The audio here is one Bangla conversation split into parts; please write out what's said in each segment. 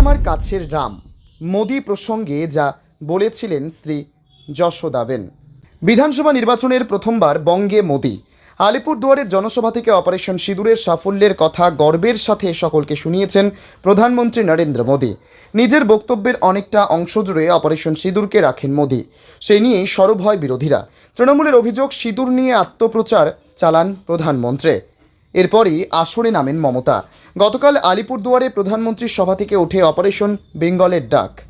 আমার কাছের রাম, মোদি প্রসঙ্গে যা বলেছিলেন শ্রী যশোদাবেন বিধানসভা নির্বাচনের প্রথমবার বঙ্গে মোদি। আলিপুরদুয়ারের জনসভা থেকে অপারেশন সিঁদুরের সাফল্যের কথা গর্বের সাথে সকলকে শুনিয়েছেন প্রধানমন্ত্রী নরেন্দ্র মোদী। নিজের বক্তব্যের অনেকটা অংশ জুড়ে অপারেশন সিঁদুরকে রাখেন মোদী। সে নিয়েই সরব হয় বিরোধীরা। তৃণমূলের অভিযোগ, সিঁদুর নিয়ে আত্মপ্রচার চালান প্রধানমন্ত্রী। এরপরই আসরে নামেন মমতা। গতকাল আলিপুরদুয়ারে প্রধানমন্ত্রীর সভা থেকে ওঠে অপারেশন বেঙ্গলের ডাক।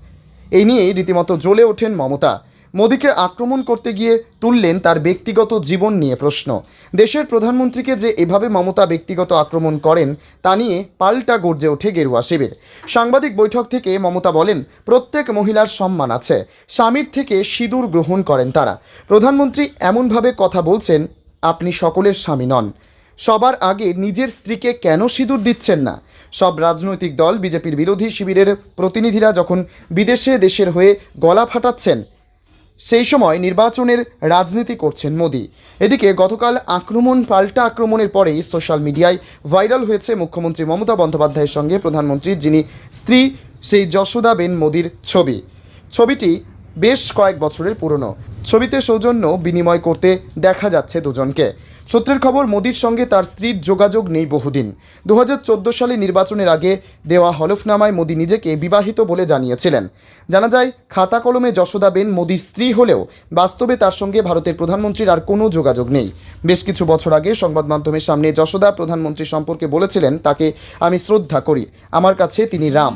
এই নিয়েই রীতিমতো জ্বলে ওঠেন মমতা। মোদীকে আক্রমণ করতে গিয়ে তুললেন তার ব্যক্তিগত জীবন নিয়ে প্রশ্ন। দেশের প্রধানমন্ত্রীকে যে এভাবে মমতা ব্যক্তিগত আক্রমণ করেন, তা নিয়ে পাল্টা গর্জে ওঠে গেরুয়া শিবির। সাংবাদিক বৈঠক থেকে মমতা বলেন, প্রত্যেক মহিলার সম্মান আছে, স্বামীর থেকে সিঁদুর গ্রহণ করেন তারা। প্রধানমন্ত্রী এমনভাবে কথা বলছেন, আপনি সকলের স্বামী নন। সবার আগে নিজের স্ত্রীকে কেন সিঁদুর দিচ্ছেন না? সব রাজনৈতিক দল বিজেপির বিরোধী শিবিরের প্রতিনিধিরা যখন বিদেশে দেশের হয়ে গলা ফাটাচ্ছেন, সেই সময় নির্বাচনের রাজনীতি করছেন মোদি। এদিকে গতকাল আক্রমণ, পাল্টা আক্রমণের পরেই সোশ্যাল মিডিয়ায় ভাইরাল হয়েছে মুখ্যমন্ত্রী মমতা বন্দ্যোপাধ্যায়ের সঙ্গে প্রধানমন্ত্রী, যিনি স্ত্রী, সেই যশোদা বেন মোদির ছবি। ছবিটি বেশ কয়েক বছরের পুরনো। ছবিতে সৌজন্য বিনিময় করতে দেখা যাচ্ছে দুজনকে। সূত্রের খবর, মোদির সঙ্গে তার স্ত্রীর যোগাযোগ নেই বহুদিন। দু হাজার চোদ্দ সালে নির্বাচনের আগে দেওয়া হলফনামায় মোদি নিজেকে বিবাহিত বলে জানিয়েছিলেন। জানা যায়, খাতা কলমে যশোদাবেন মোদির স্ত্রী হলেও বাস্তবে তার সঙ্গে ভারতের প্রধানমন্ত্রীর আর কোনো যোগাযোগ নেই। বেশ কিছু বছর আগে সংবাদ মাধ্যমের সামনে যশোদা প্রধানমন্ত্রী সম্পর্কে বলেছিলেন, তাকে আমি শ্রদ্ধা করি। আমার কাছে তিনি রাম।